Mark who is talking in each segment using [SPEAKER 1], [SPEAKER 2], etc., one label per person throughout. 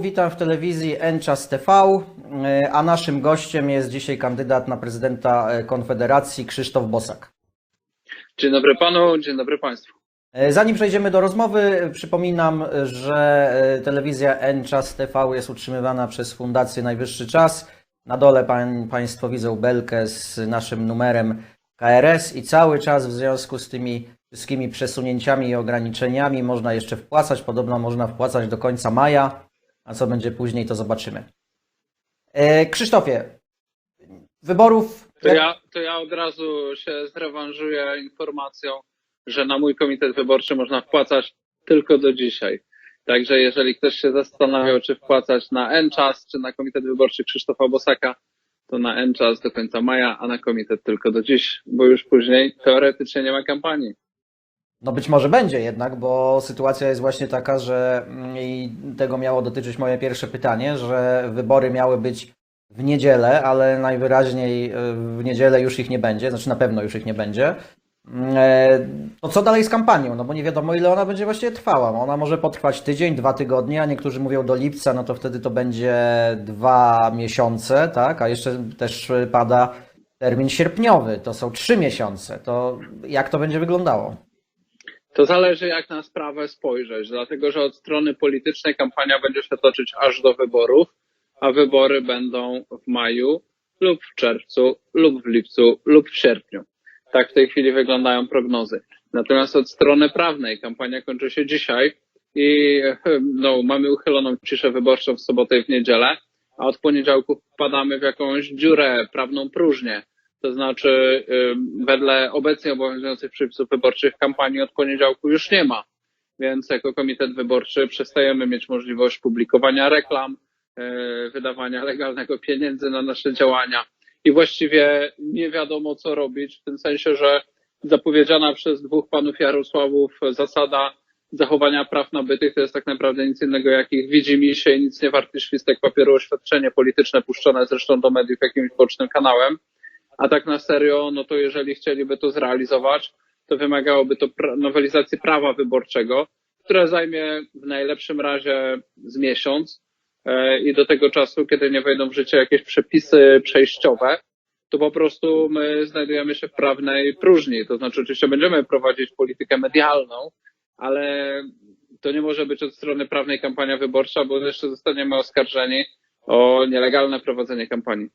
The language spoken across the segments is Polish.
[SPEAKER 1] Witam w telewizji Enczas TV, e, a naszym gościem jest dzisiaj kandydat na prezydenta e, Konfederacji Krzysztof Bosak.
[SPEAKER 2] Dzień dobry panu, dzień dobry państwu.
[SPEAKER 1] E, Zanim przejdziemy do rozmowy, przypominam, że telewizja Enczas TV jest utrzymywana przez Fundację Najwyższy Czas. Na dole pań, Państwo widzą belkę z naszym numerem KRS i cały czas w związku z tymi wszystkimi przesunięciami i ograniczeniami można jeszcze wpłacać. Podobno można wpłacać do końca maja, a co będzie później, to zobaczymy. E, Krzysztofie, wyborów.
[SPEAKER 2] To ja, to ja od razu się zrewanżuję informacją, że na mój komitet wyborczy można wpłacać tylko do dzisiaj. Także jeżeli ktoś się zastanawiał, czy wpłacać na N-czas, czy na komitet wyborczy Krzysztofa Bosaka, to na N-czas do końca maja, a na komitet tylko do dziś, bo już później teoretycznie nie ma kampanii.
[SPEAKER 1] No być może będzie jednak, bo sytuacja jest właśnie taka, że mm, i tego miało dotyczyć moje pierwsze pytanie, że wybory miały być w niedzielę, ale najwyraźniej e, w niedzielę już ich nie będzie, znaczy na pewno już ich nie będzie. Mm, e, To co dalej z kampanią? No bo nie wiadomo ile ona będzie właściwie trwała. Ona może potrwać tydzień, dwa tygodnie, a niektórzy mówią do lipca, no to wtedy to będzie dwa miesiące, tak? A jeszcze też pada termin sierpniowy, to są trzy miesiące. To jak to będzie wyglądało?
[SPEAKER 2] To zależy, jak na sprawę spojrzeć, dlatego że od strony politycznej kampania będzie się toczyć aż do wyborów, a wybory będą w maju lub w czerwcu, lub w lipcu, lub w sierpniu. Tak w tej chwili wyglądają prognozy. Natomiast od strony prawnej kampania kończy się dzisiaj i no, mamy uchyloną ciszę wyborczą w sobotę i w niedzielę, a od poniedziałku wpadamy w jakąś dziurę, prawną próżnię. To znaczy, wedle obecnie obowiązujących przepisów wyborczych kampanii od poniedziałku już nie ma. Więc jako komitet wyborczy przestajemy mieć możliwość publikowania reklam, yy, wydawania legalnego pieniędzy na nasze działania i właściwie nie wiadomo co robić, w tym sensie, że zapowiedziana przez dwóch panów Jarosławów zasada zachowania praw nabytych to jest tak naprawdę nic innego jak ich widzi mi się i nic nie warty świstek papieru oświadczenie polityczne puszczone zresztą do mediów jakimś bocznym kanałem. A tak na serio, no to jeżeli chcieliby to zrealizować, to wymagałoby to pra- nowelizacji prawa wyborczego, które zajmie w najlepszym razie z miesiąc e, i do tego czasu, kiedy nie wejdą w życie jakieś przepisy przejściowe, to po prostu my znajdujemy się w prawnej próżni. To znaczy, oczywiście będziemy prowadzić politykę medialną, ale to nie może być od strony prawnej kampania wyborcza, bo jeszcze zostaniemy oskarżeni o nielegalne prowadzenie kampanii.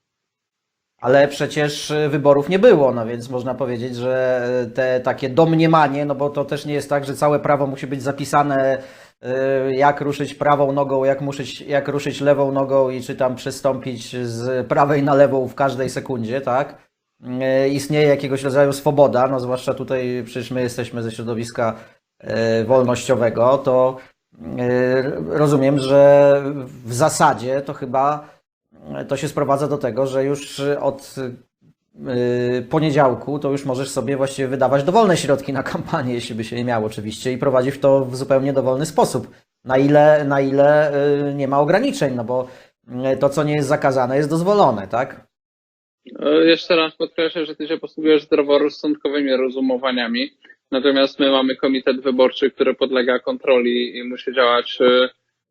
[SPEAKER 1] Ale przecież y, wyborów nie było, no więc można powiedzieć, że y, te takie domniemanie, no bo to też nie jest tak, że całe prawo musi być zapisane, y, jak ruszyć prawą nogą, jak, ruszyć, jak ruszyć lewą nogą i czy tam przestąpić z prawej na lewą w każdej sekundzie, tak? Istnieje jakiegoś rodzaju swoboda, no zwłaszcza tutaj przecież my jesteśmy ze środowiska wolnościowego, to rozumiem, że w zasadzie to chyba to się sprowadza do tego, że już od y, poniedziałku to już możesz sobie właściwie wydawać dowolne środki na kampanię, jeśli by się nie miało oczywiście i prowadzić to w zupełnie dowolny sposób. Na ile, na ile y, nie ma ograniczeń, no bo y, to, co nie jest zakazane, jest dozwolone, tak?
[SPEAKER 2] E, Jeszcze raz podkreślę, że ty się posługujesz zdroworozsądkowymi rozumowaniami, natomiast my mamy komitet wyborczy, który podlega kontroli i musi działać,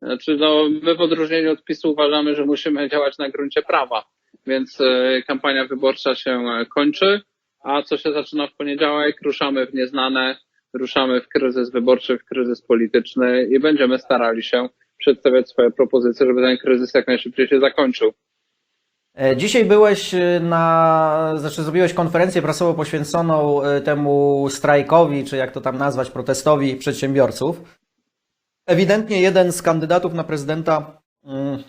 [SPEAKER 2] znaczy no, my w odróżnieniu od PiSu uważamy, że musimy działać na gruncie prawa, więc e, kampania wyborcza się e, kończy, a co się zaczyna w poniedziałek, ruszamy w nieznane, ruszamy w kryzys wyborczy, w kryzys polityczny i będziemy starali się przedstawiać swoje propozycje, żeby ten kryzys jak najszybciej się zakończył.
[SPEAKER 1] E, Dzisiaj byłeś na, znaczy zrobiłeś konferencję prasową poświęconą temu strajkowi, czy jak to tam nazwać, protestowi przedsiębiorców. Ewidentnie jeden z kandydatów na prezydenta mm,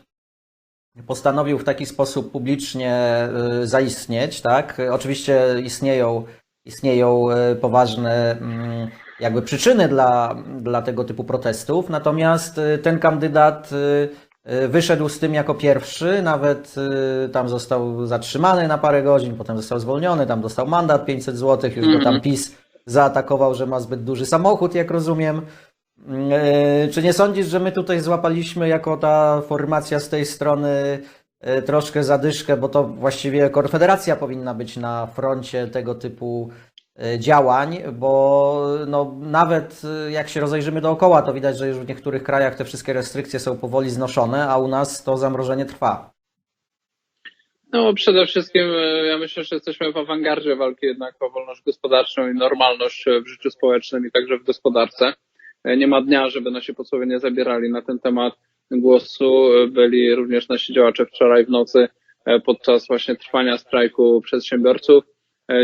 [SPEAKER 1] postanowił w taki sposób publicznie y, zaistnieć, tak? Oczywiście istnieją, istnieją y, poważne mm, jakby przyczyny dla, dla tego typu protestów, natomiast y, ten kandydat wyszedł z tym jako pierwszy, nawet tam został zatrzymany na parę godzin, potem został zwolniony, tam dostał mandat 500 zł, już go tam
[SPEAKER 2] Mhm.
[SPEAKER 1] PiS zaatakował, że ma zbyt duży samochód, jak rozumiem. E, Czy nie sądzisz, że my tutaj złapaliśmy jako ta formacja z tej strony e, troszkę zadyszkę, bo to właściwie Konfederacja powinna być na froncie tego typu y, działań, bo no, nawet jak się rozejrzymy dookoła, to widać, że już w niektórych krajach te wszystkie restrykcje są powoli znoszone, a u nas to zamrożenie trwa.
[SPEAKER 2] No przede wszystkim e, ja myślę, że jesteśmy w awangardzie walki jednak o wolność gospodarczą i normalność e, w życiu społecznym i także w gospodarce. E, Nie ma dnia, żeby nasi posłowie nie zabierali na ten temat głosu. E, Byli również nasi działacze wczoraj w nocy e, podczas właśnie trwania strajku przedsiębiorców.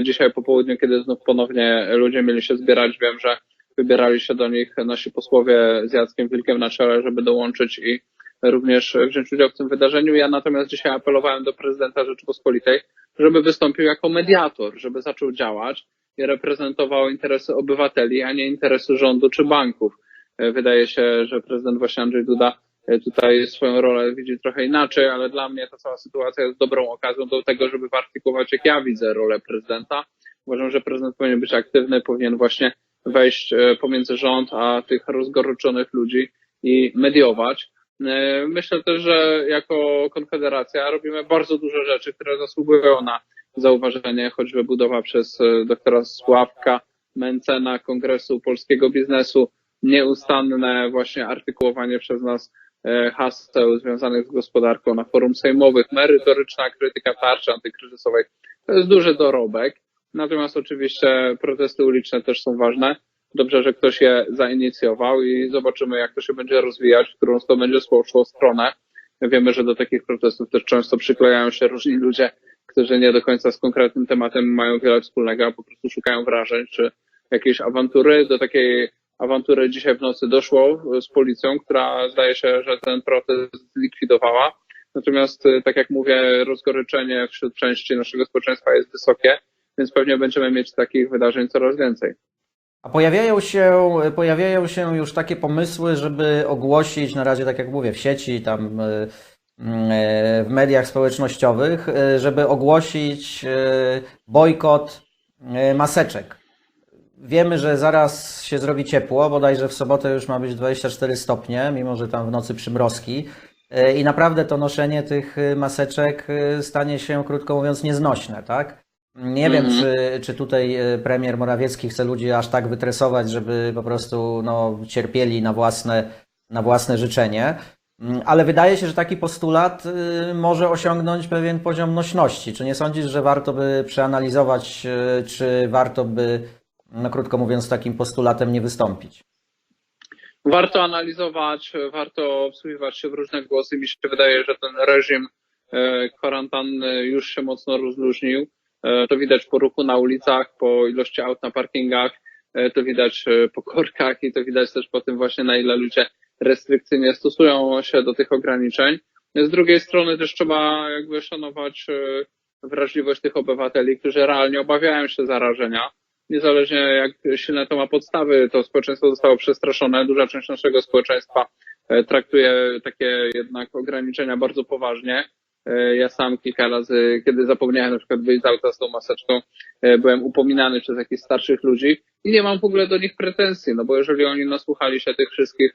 [SPEAKER 2] Dzisiaj po południu, kiedy znów ponownie ludzie mieli się zbierać, wiem, że wybierali się do nich nasi posłowie z Jackiem Wilkiem na czele, żeby dołączyć i również wziąć udział w tym wydarzeniu. Ja natomiast dzisiaj apelowałem do prezydenta Rzeczypospolitej, żeby wystąpił jako mediator, żeby zaczął działać i reprezentował interesy obywateli, a nie interesy rządu czy banków. E, Wydaje się, że prezydent właśnie Andrzej Duda e, tutaj swoją rolę widzi trochę inaczej, ale dla mnie ta cała sytuacja jest dobrą okazją do tego, żeby wyartykułować, jak ja widzę rolę prezydenta. Uważam, że prezydent powinien być aktywny, powinien właśnie wejść e, pomiędzy rząd a tych rozgoryczonych ludzi i mediować. Myślę też, że jako Konfederacja robimy bardzo dużo rzeczy, które zasługują na zauważenie, choćby budowa przez e, doktora Sławka Mencena Kongresu Polskiego Biznesu, nieustanne właśnie artykułowanie przez nas e, haseł związanych z gospodarką na forum sejmowych, merytoryczna krytyka tarczy antykryzysowej. To jest duży dorobek. Natomiast oczywiście protesty uliczne też są ważne. Dobrze, że ktoś je zainicjował i zobaczymy, jak to się będzie rozwijać, w którą to będzie szło stronę. Wiemy, że do takich protestów też często przyklejają się różni ludzie, którzy nie do końca z konkretnym tematem mają wiele wspólnego, a po prostu szukają wrażeń czy jakiejś awantury. Do takiej awantury dzisiaj w nocy doszło z policją, która zdaje się, że ten protest zlikwidowała. Natomiast, y, tak jak mówię, rozgoryczenie wśród części naszego społeczeństwa jest wysokie, więc pewnie będziemy mieć takich wydarzeń coraz więcej.
[SPEAKER 1] A pojawiają się, pojawiają się już takie pomysły, żeby ogłosić, na razie tak jak mówię, w sieci, tam y, w mediach społecznościowych, y, żeby ogłosić y, bojkot maseczek. Wiemy, że zaraz się zrobi ciepło, bodajże w sobotę już ma być 24 stopnie, mimo że tam w nocy przymrozki. I naprawdę to noszenie tych maseczek stanie się, krótko mówiąc, nieznośne, tak? Nie wiem,
[SPEAKER 2] Mhm.
[SPEAKER 1] czy, czy tutaj e, premier Morawiecki chce ludzi aż tak wytresować, żeby po prostu no, cierpieli na własne, na własne życzenie. Mm, Ale wydaje się, że taki postulat y, może osiągnąć pewien poziom nośności. Czy nie sądzisz, że warto by przeanalizować, y, czy warto by, no krótko mówiąc, takim postulatem nie wystąpić?
[SPEAKER 2] Warto analizować, warto wsłuchiwać się w różne głosy. Mi się wydaje, że ten reżim e, kwarantanny już się mocno rozluźnił. E, To widać po ruchu na ulicach, po ilości aut na parkingach, e, to widać po korkach i to widać też po tym właśnie, na ile ludzie restrykcyjnie stosują się do tych ograniczeń. Z drugiej strony też trzeba jakby szanować e, wrażliwość tych obywateli, którzy realnie obawiają się zarażenia. Niezależnie jak silne to ma podstawy, to społeczeństwo zostało przestraszone. Duża część naszego społeczeństwa e, traktuje takie jednak ograniczenia bardzo poważnie. E, Ja sam kilka razy, kiedy zapomniałem na przykład wyjść z auta z tą maseczką, byłem upominany przez jakichś starszych ludzi i nie mam w ogóle do nich pretensji, no bo jeżeli oni nasłuchali się tych wszystkich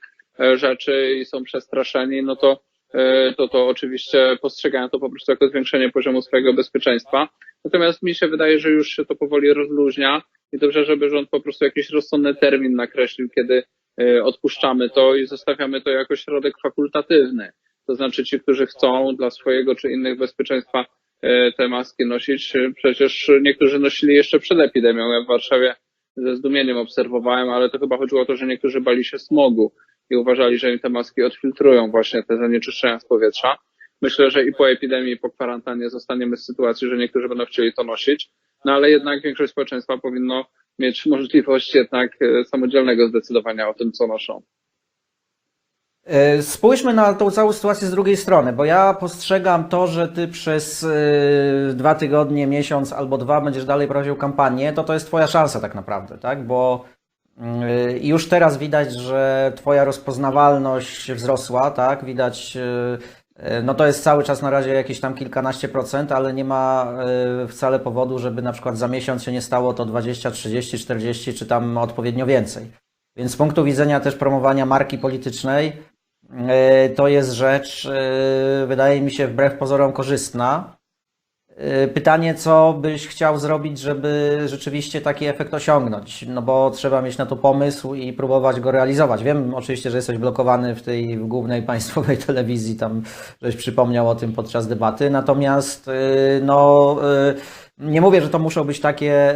[SPEAKER 2] rzeczy i są przestraszeni, no to e, to, to oczywiście postrzegają to po prostu jako zwiększenie poziomu swojego bezpieczeństwa. Natomiast mi się wydaje, że już się to powoli rozluźnia i dobrze, żeby rząd po prostu jakiś rozsądny termin nakreślił, kiedy e, odpuszczamy to i zostawiamy to jako środek fakultatywny. To znaczy ci, którzy chcą dla swojego czy innych bezpieczeństwa e, te maski nosić, e, przecież niektórzy nosili jeszcze przed epidemią. Ja w Warszawie ze zdumieniem obserwowałem, ale to chyba chodziło o to, że niektórzy bali się smogu i uważali, że im te maski odfiltrują właśnie te zanieczyszczenia z powietrza. Myślę, że i po epidemii, i po kwarantannie zostaniemy w sytuacji, że niektórzy będą chcieli to nosić, no ale jednak większość społeczeństwa powinno mieć możliwość jednak e, samodzielnego zdecydowania o tym, co noszą.
[SPEAKER 1] E, Spójrzmy na tą całą sytuację z drugiej strony, bo ja postrzegam to, że ty przez e, dwa tygodnie, miesiąc albo dwa będziesz dalej prowadził kampanię, to to jest twoja szansa tak naprawdę, tak? Bo już teraz widać, że twoja rozpoznawalność wzrosła, tak? Widać, e, e, no to jest cały czas na razie jakieś tam kilkanaście procent, ale nie ma wcale powodu, żeby na przykład za miesiąc się nie stało to 20, 30, 40 czy tam odpowiednio więcej. Więc z punktu widzenia też promowania marki politycznej, to jest rzecz, wydaje mi się, wbrew pozorom korzystna. Y, Pytanie, co byś chciał zrobić, żeby rzeczywiście taki efekt osiągnąć? No bo trzeba mieć na to pomysł i próbować go realizować. Wiem oczywiście, że jesteś blokowany w tej głównej państwowej telewizji, tam żeś przypomniał o tym podczas debaty, natomiast y, no y, nie mówię, że to muszą być takie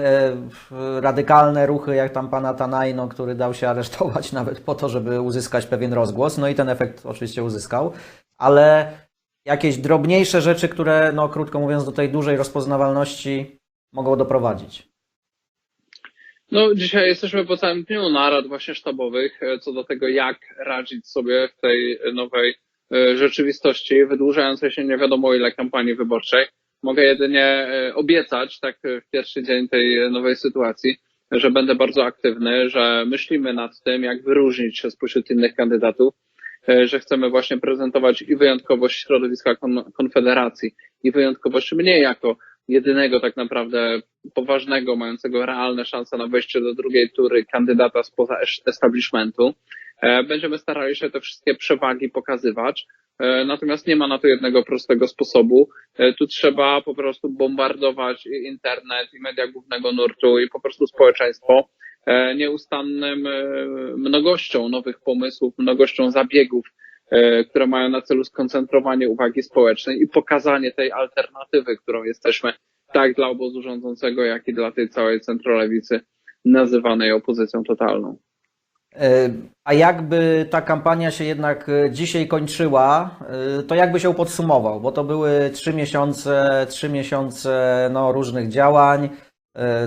[SPEAKER 1] radykalne ruchy, jak tam pana Tanajno, który dał się aresztować nawet po to, żeby uzyskać pewien rozgłos, no i ten efekt oczywiście uzyskał, ale jakieś drobniejsze rzeczy, które, no krótko mówiąc, do tej dużej rozpoznawalności mogą doprowadzić.
[SPEAKER 2] No, dzisiaj jesteśmy po całym dniu narad właśnie sztabowych e, co do tego, jak radzić sobie w tej nowej e, rzeczywistości, wydłużającej się nie wiadomo ile kampanii wyborczej. Mogę jedynie e, obiecać, tak w pierwszy dzień tej nowej sytuacji, że będę bardzo aktywny, że myślimy nad tym, jak wyróżnić się spośród innych kandydatów, że chcemy właśnie prezentować i wyjątkowość środowiska kon- Konfederacji, i wyjątkowość mnie jako jedynego tak naprawdę poważnego, mającego realne szanse na wejście do drugiej tury kandydata spoza establishmentu. E, Będziemy starali się te wszystkie przewagi pokazywać. E, Natomiast nie ma na to jednego prostego sposobu. E, Tu trzeba po prostu bombardować internet, i media głównego nurtu, i po prostu społeczeństwo e, nieustannym e, mnogością nowych pomysłów, mnogością zabiegów, e, które mają na celu skoncentrowanie uwagi społecznej i pokazanie tej alternatywy, którą jesteśmy tak dla obozu rządzącego, jak i dla tej całej centrolewicy nazywanej opozycją totalną.
[SPEAKER 1] E, A jakby ta kampania się jednak e, dzisiaj kończyła, e, to jakby się podsumował, bo to były trzy miesiące, trzy miesiące no, różnych działań, e,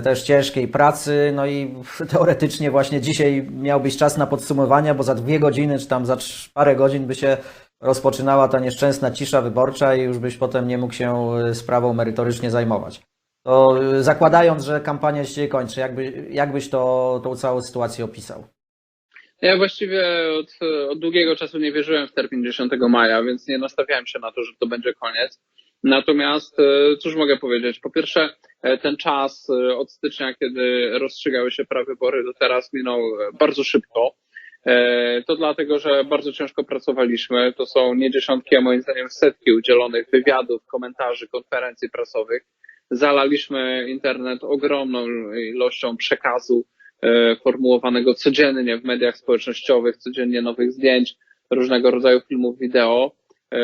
[SPEAKER 1] też ciężkiej pracy, no i teoretycznie właśnie dzisiaj miałbyś czas na podsumowania, bo za dwie godziny czy tam za parę godzin by się rozpoczynała ta nieszczęsna cisza wyborcza i już byś potem nie mógł się e, sprawą merytorycznie zajmować. To e, zakładając, że kampania się kończy, jakby, jakbyś to, tą całą sytuację opisał?
[SPEAKER 2] Ja właściwie od, od długiego czasu nie wierzyłem w termin 10 maja, więc nie nastawiałem się na to, że to będzie koniec. Natomiast e, cóż mogę powiedzieć? Po pierwsze, e, ten czas e, od stycznia, kiedy rozstrzygały się prawybory, do teraz minął bardzo szybko. To dlatego, że bardzo ciężko pracowaliśmy. To są nie dziesiątki, a moim zdaniem setki udzielonych wywiadów, komentarzy, konferencji prasowych. Zalaliśmy internet ogromną ilością przekazu formułowanego codziennie w mediach społecznościowych, codziennie nowych zdjęć, różnego rodzaju filmów wideo. E,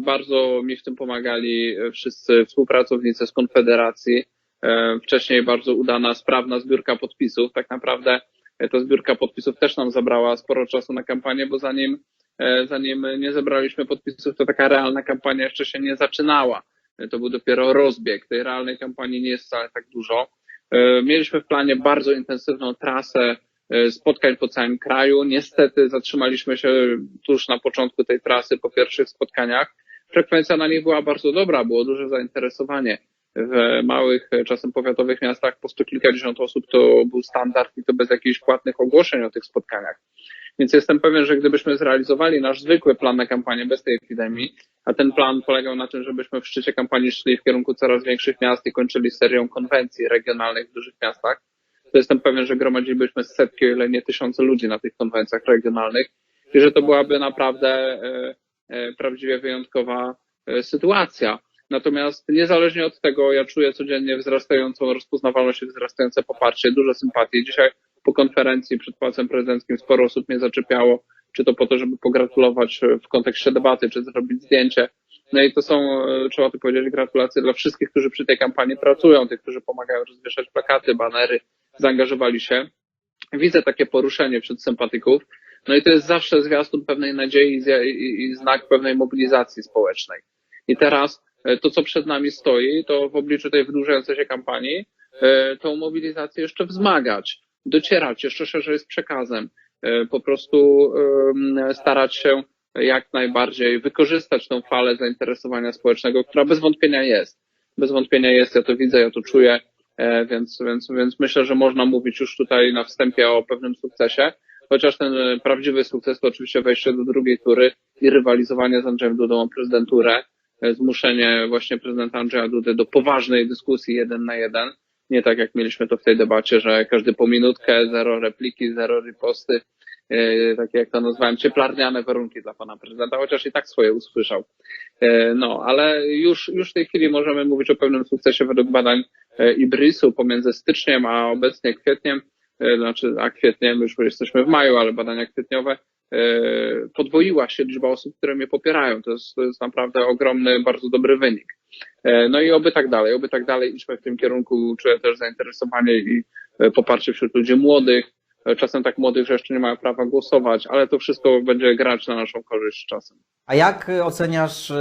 [SPEAKER 2] Bardzo mi w tym pomagali wszyscy współpracownicy z Konfederacji. E, Wcześniej bardzo udana, sprawna zbiórka podpisów. Tak naprawdę e, ta zbiórka podpisów też nam zabrała sporo czasu na kampanię, bo zanim, zanim nie zebraliśmy podpisów, to taka realna kampania jeszcze się nie zaczynała. To był dopiero rozbieg. Tej realnej kampanii nie jest wcale tak dużo. Mieliśmy w planie bardzo intensywną trasę spotkań po całym kraju. Niestety zatrzymaliśmy się tuż na początku tej trasy po pierwszych spotkaniach. Frekwencja na nich była bardzo dobra, było duże zainteresowanie. W małych, e, czasem powiatowych miastach po sto kilkadziesiąt osób to był standard i to bez jakichś płatnych ogłoszeń o tych spotkaniach. Więc jestem pewien, że gdybyśmy zrealizowali nasz zwykły plan na kampanię bez tej epidemii, a ten plan polegał na tym, żebyśmy w szczycie kampanii szli w kierunku coraz większych miast i kończyli serią konwencji regionalnych w dużych miastach, to jestem pewien, że gromadzilibyśmy setki, o ile nie tysiące ludzi na tych konwencjach regionalnych i że to byłaby naprawdę e, e, prawdziwie wyjątkowa e, sytuacja. Natomiast niezależnie od tego, ja czuję codziennie wzrastającą rozpoznawalność i wzrastające poparcie, dużo sympatii. Dzisiaj po konferencji przed Pałacem Prezydenckim sporo osób mnie zaczepiało, czy to po to, żeby pogratulować w kontekście debaty, czy zrobić zdjęcie. No i to są, trzeba tu powiedzieć, gratulacje dla wszystkich, którzy przy tej kampanii pracują, tych, którzy pomagają rozwieszać plakaty, banery, zaangażowali się. Widzę takie poruszenie wśród sympatyków. No i to jest zawsze zwiastun pewnej nadziei i znak pewnej mobilizacji społecznej. I teraz e, to, co przed nami stoi, to w obliczu tej wydłużającej się kampanii, e, tą mobilizację jeszcze wzmagać, docierać jeszcze szerzej z przekazem, e, po prostu starać się jak najbardziej wykorzystać tą falę zainteresowania społecznego, która bez wątpienia jest. Bez wątpienia jest, ja to widzę, ja to czuję, więc, więc, więc myślę, że można mówić już tutaj na wstępie o pewnym sukcesie, chociaż ten e, prawdziwy sukces to oczywiście wejście do drugiej tury i rywalizowanie z Andrzejem Dudą o prezydenturę, e, zmuszenie właśnie prezydenta Andrzeja Dudy do poważnej dyskusji jeden na jeden, nie tak jak mieliśmy to w tej debacie, że każdy po minutkę, zero repliki, zero riposty, e, takie jak to nazwałem, cieplarniane warunki dla pana prezydenta, chociaż i tak swoje usłyszał. E, No, ale już, już w tej chwili możemy mówić o pewnym sukcesie według badań e, Ibrisu pomiędzy styczniem a obecnie kwietniem, e, znaczy a kwietniem, już jesteśmy w maju, ale badania kwietniowe, e, podwoiła się liczba osób, które mnie popierają. To jest, to jest naprawdę ogromny, bardzo dobry wynik. E, No i oby tak dalej, oby tak dalej idźmy w tym kierunku, czuję też zainteresowanie i e, poparcie wśród ludzi młodych, e, czasem tak młodych, że jeszcze nie mają prawa głosować, ale to wszystko będzie grać na naszą korzyść czasem.
[SPEAKER 1] A jak oceniasz y,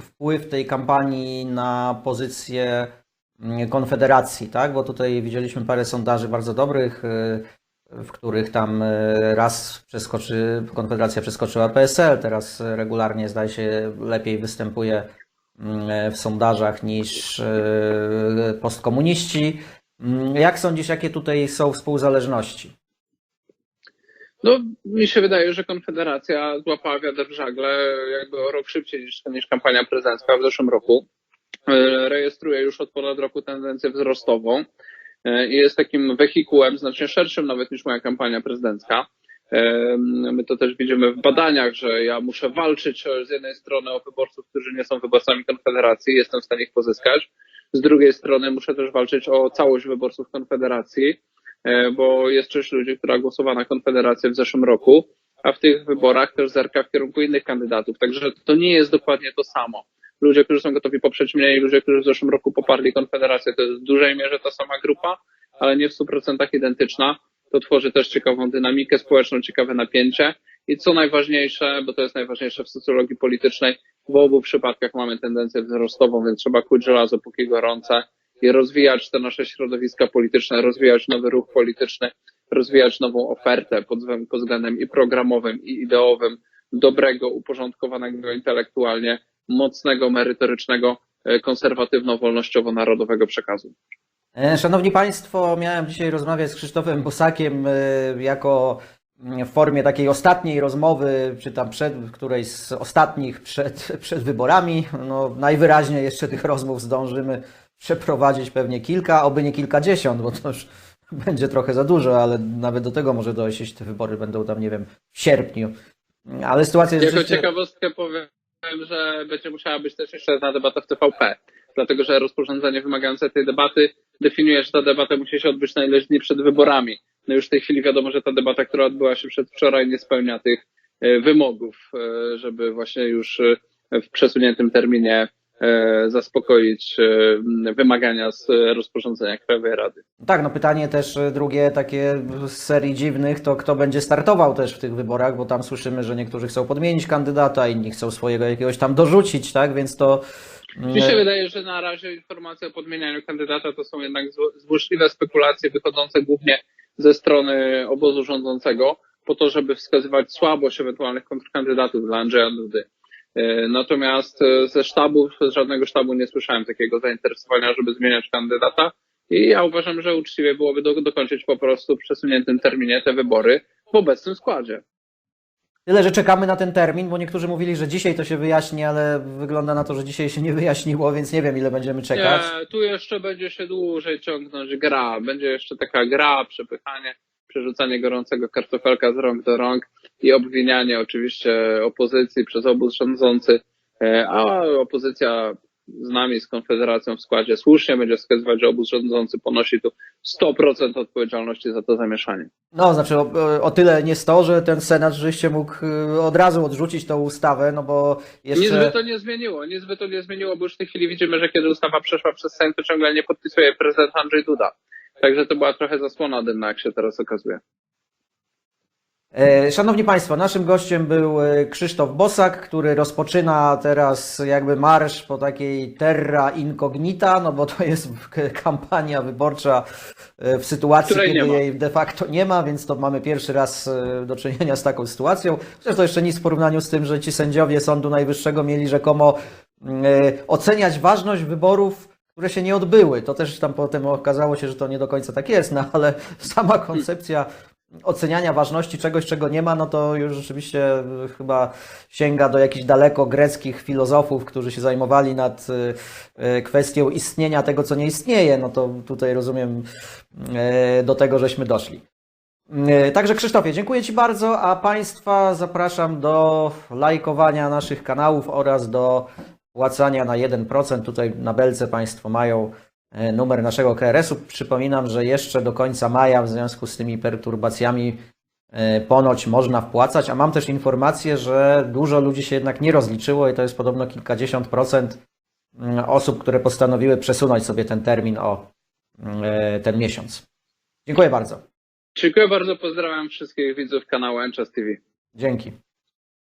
[SPEAKER 1] wpływ tej kampanii na pozycję mm, Konfederacji, tak? Bo tutaj widzieliśmy parę sondaży bardzo dobrych, w których tam raz przeskoczy, Konfederacja przeskoczyła PSL, teraz regularnie zdaje się lepiej występuje mm, w sondażach niż postkomuniści. Mm, Jak sądzisz, jakie tutaj są współzależności?
[SPEAKER 2] No, mi się wydaje, że Konfederacja złapała wiatr w żagle jakby o rok szybciej niż, niż kampania prezydencka w zeszłym roku. E, Rejestruje już od ponad roku tendencję wzrostową e, i jest takim wehikułem znacznie szerszym nawet niż moja kampania prezydencka. E, My to też widzimy w badaniach, że ja muszę walczyć z jednej strony o wyborców, którzy nie są wyborcami Konfederacji, jestem w stanie ich pozyskać. Z drugiej strony muszę też walczyć o całość wyborców Konfederacji, e, bo jest część ludzi, która głosowała na Konfederację w zeszłym roku, a w tych wyborach też zerka w kierunku innych kandydatów. Także to nie jest dokładnie to samo. Ludzie, którzy są gotowi poprzeć mnie i ludzie, którzy w zeszłym roku poparli Konfederację, to jest w dużej mierze ta sama grupa, ale nie w 100% identyczna. To tworzy też ciekawą dynamikę społeczną, ciekawe napięcie. I co najważniejsze, bo to jest najważniejsze w socjologii politycznej, w obu przypadkach mamy tendencję wzrostową, więc trzeba kuć żelazo póki gorące i rozwijać te nasze środowiska polityczne, rozwijać nowy ruch polityczny, rozwijać nową ofertę pod względem, i programowym, i ideowym, dobrego, uporządkowanego intelektualnie, mocnego, merytorycznego, e, konserwatywno-wolnościowo-narodowego przekazu.
[SPEAKER 1] E, Szanowni Państwo, miałem dzisiaj rozmawiać z Krzysztofem Bosakiem e, jako w formie takiej ostatniej rozmowy, czy tam przed, którejś z ostatnich przed, przed wyborami. No, najwyraźniej jeszcze tych rozmów zdążymy przeprowadzić pewnie kilka, oby nie kilkadziesiąt, bo to już będzie trochę za dużo, ale nawet do tego może dojść, jeśli te wybory będą tam, nie wiem, w sierpniu. Ale sytuacja jest
[SPEAKER 2] Jako
[SPEAKER 1] rzeczywiście...
[SPEAKER 2] ciekawostkę powiem, że będzie musiała być też jeszcze jedna debata w TVP, dlatego że rozporządzenie wymagające tej debaty definiuje, że ta debata musi się odbyć na ileś dni przed wyborami. No już w tej chwili wiadomo, że ta debata, która odbyła się przedwczoraj, nie spełnia tych e, wymogów, e, żeby właśnie już e, w przesuniętym terminie zaspokoić wymagania z rozporządzenia Krajowej Rady.
[SPEAKER 1] Tak, no pytanie też drugie takie z serii dziwnych, to kto będzie startował też w tych wyborach, bo tam słyszymy, że niektórzy chcą podmienić kandydata, inni chcą swojego jakiegoś tam dorzucić, tak, więc to...
[SPEAKER 2] Mi się wydaje, że na razie informacje o podmienianiu kandydata to są jednak zło- złośliwe spekulacje wychodzące głównie ze strony obozu rządzącego, po to, żeby wskazywać słabość ewentualnych kontrkandydatów dla Andrzeja Dudy. E, Natomiast e, ze sztabów, z żadnego sztabu nie słyszałem takiego zainteresowania, żeby zmieniać kandydata. I ja uważam, że uczciwie byłoby do, dokończyć po prostu w przesuniętym terminie te wybory w obecnym składzie.
[SPEAKER 1] Tyle, że czekamy na ten termin, bo niektórzy mówili, że dzisiaj to się wyjaśni, ale wygląda na to, że dzisiaj się nie wyjaśniło, więc nie wiem, ile będziemy czekać.
[SPEAKER 2] Nie, tu jeszcze będzie się dłużej ciągnąć gra. Będzie jeszcze taka gra, przepychanie, przerzucanie gorącego kartofelka z rąk do rąk i obwinianie oczywiście opozycji przez obóz rządzący, E, a opozycja z nami, z Konfederacją w składzie słusznie będzie wskazywać, że obóz rządzący ponosi tu 100% odpowiedzialności za to zamieszanie.
[SPEAKER 1] No, znaczy o, o tyle nie sto, że ten Senat rzeczywiście mógł y, od razu odrzucić tą ustawę, no bo
[SPEAKER 2] Nic by
[SPEAKER 1] jeszcze...
[SPEAKER 2] to nie zmieniło, nic by to nie zmieniło, bo już w tej chwili widzimy, że kiedy ustawa przeszła przez Sejm, to ciągle nie podpisuje prezydent Andrzej Duda. Także to była trochę zasłona dymna, jak się teraz okazuje.
[SPEAKER 1] E, Szanowni Państwo, naszym gościem był e, Krzysztof Bosak, który rozpoczyna teraz jakby marsz po takiej terra incognita, no bo to jest kampania wyborcza e, w sytuacji,
[SPEAKER 2] Której
[SPEAKER 1] kiedy jej de facto nie ma, więc to mamy pierwszy raz do czynienia z taką sytuacją. Chociaż to jeszcze nic w porównaniu z tym, że ci sędziowie Sądu Najwyższego mieli rzekomo oceniać ważność wyborów, które się nie odbyły. To też tam potem okazało się, że to nie do końca tak jest, no ale sama koncepcja oceniania ważności czegoś, czego nie ma, no to już rzeczywiście y, chyba sięga do jakichś daleko greckich filozofów, którzy się zajmowali nad y, y, kwestią istnienia tego, co nie istnieje. No to tutaj rozumiem, do tego żeśmy doszli. Także Krzysztofie, dziękuję Ci bardzo, a Państwa zapraszam do lajkowania naszych kanałów oraz do płacania na 1%. Tutaj na belce Państwo mają numer naszego KRS-u. Przypominam, że jeszcze do końca maja w związku z tymi perturbacjami e, ponoć można wpłacać, a mam też informację, że dużo ludzi się jednak nie rozliczyło i to jest podobno kilkadziesiąt procent mm, osób, które postanowiły przesunąć sobie ten termin o e, ten miesiąc. Dziękuję bardzo.
[SPEAKER 2] Dziękuję bardzo, pozdrawiam wszystkich widzów kanału Enchas TV.
[SPEAKER 1] Dzięki.